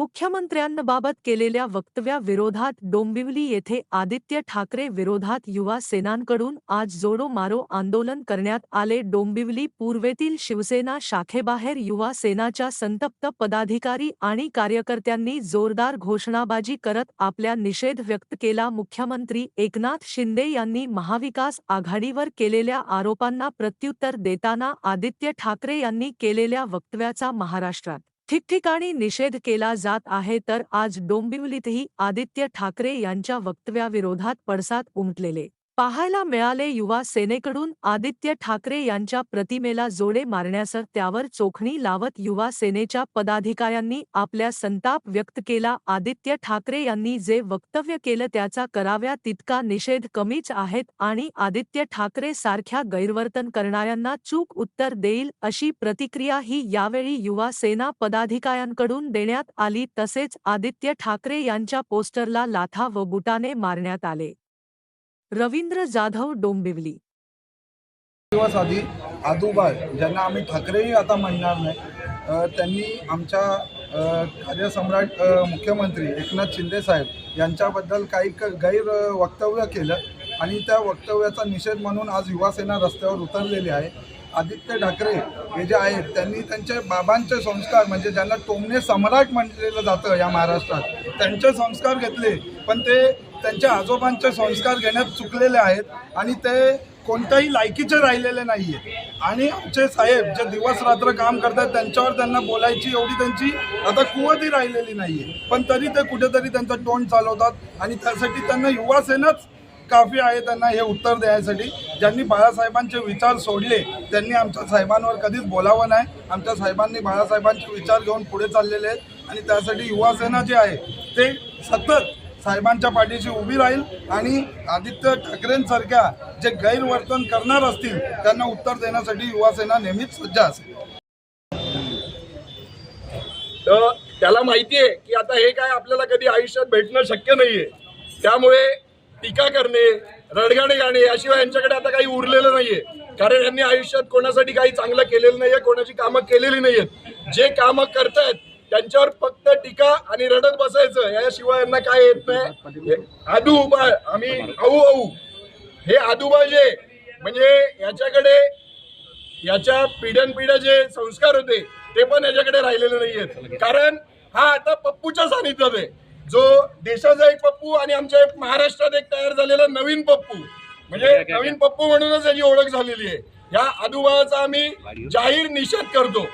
मुख्यमंत्र्यांबाबत केलेल्या वक्तव्याविरोधात डोंबिवली येथे आदित्य ठाकरे विरोधात युवा सेनांकडून आज जोडो मारो आंदोलन करण्यात आले. डोंबिवली पूर्वेतील शिवसेना शाखेबाहेर युवा सेनाच्या संतप्त पदाधिकारी आणि कार्यकर्त्यांनी जोरदार घोषणाबाजी करत आपल्या निषेध व्यक्त केला. मुख्यमंत्री एकनाथ शिंदे यांनी महाविकास आघाडीवर केलेल्या आरोपांना प्रत्युत्तर देताना आदित्य ठाकरे यांनी केलेल्या वक्तव्याचा महाराष्ट्रात ठिकठिकाणी निषेध केला जात आहे तर आज डोंबिवलीतही आदित्य ठाकरे यांच्या वक्तव्याविरोधात पडसाद उमटलेले. पाहायला मिळाले युवा सेनेकडून आदित्य ठाकरे यांच्या प्रतिमेला जोडे मारण्यास त्यावर चोखणी लावत युवा सेनेच्या पदाधिकाऱ्यांनी आपल्या संताप व्यक्त केला. आदित्य ठाकरे यांनी जे वक्तव्य केलं त्याचा कराव्या तितका निषेध कमीच आहेत आणि आदित्य ठाकरे सारख्या गैरवर्तन करणाऱ्यांना चूक उत्तर देईल अशी प्रतिक्रिया ही यावेळी युवा सेना पदाधिकाऱ्यांकडून देण्यात आली. तसेच आदित्य ठाकरे यांच्या पोस्टरला लाथा व बुटाने मारण्यात आले. रवींद्र जाधव डोंबिवली. दिवस आधी आदूबाळ ज्यांना आम्ही ठाकरेही आता म्हणणार नाही त्यांनी आमच्या कार्यसम्राट मुख्यमंत्री एकनाथ शिंदे साहेब यांच्याबद्दल काही क- गैर वक्तव्य केलं आणि त्या वक्तव्याचा निषेध म्हणून आज युवासेना रस्त्यावर उतरलेली आहे. आदित्य ठाकरे हे जे आहेत त्यांनी त्यांचे बाबांचे संस्कार म्हणजे ज्यांना टोमणे सम्राट म्हटलेलं जातं या महाराष्ट्रात त्यांचे संस्कार घेतले. पण ते त्यांच्या आजोबांचे संस्कार घेण्यात चुकलेले आहेत आणि ते कोणत्याही लायकीचे राहिलेले नाही आहेत आणि आमचे साहेब जे दिवस रात्र काम करतात त्यांच्यावर त्यांना बोलायची एवढी त्यांची आता कुवतही राहिलेली नाही आहे पण तरी ते कुठेतरी त्यांचं तोंड चालवतात आणि त्यासाठी त्यांना युवासेनाच काफी आहे त्यांना हे उत्तर द्यायसाठी. ज्यांनी बाळासाहेबांचे विचार सोडले त्यांनी आमच्या साहेबांवर कधीच बोलावं नाही. आमच्या साहेबांनी बाळासाहेबांचे विचार घेऊन पुढे चाललेले आहेत आणि त्यासाठी युवासेना जे आहे ते सतत साहेबांच्या पाठीशी उभी राहील आणि आदित्य ठाकरेंसारख्या जे गैरवर्तन करणार असतील त्यांना उत्तर देण्यासाठी युवा सेना नेहमीच सज्ज असेल. तर त्याला माहिती आहे की आता हे काय आपल्याला कधी आयुष्यात भेटणं शक्य नाहीये. त्यामुळे टीका करणे रडगाणे गाणे याशिवाय यांच्याकडे आता काही उरलेलं नाहीये. कारण यांनी आयुष्यात कोणासाठी काही चांगलं केलेलं नाहीये कोणाची कामं केलेली नाहीयेत. जे कामं करतायत त्यांच्यावर फक्त टीका आणि रडत बसायचं याशिवाय यांना काय येत नाही. आदू उभा आम्ही आऊ आऊ हे आदूबा जे म्हणजे याच्याकडे याच्या पिढ्यानपिढ्या जे संस्कार होते ते पण याच्याकडे राहिलेले नाहीयेत. कारण हा आता पप्पूच्या सानिध्यात आहे. जो देशाचा एक पप्पू आणि आमच्या एक महाराष्ट्रात एक तयार झालेला नवीन पप्पू म्हणजे नवीन पप्पू म्हणूनच याची ओळख झालेली आहे. या आदुबाचा आम्ही जाहीर निषेध करतो.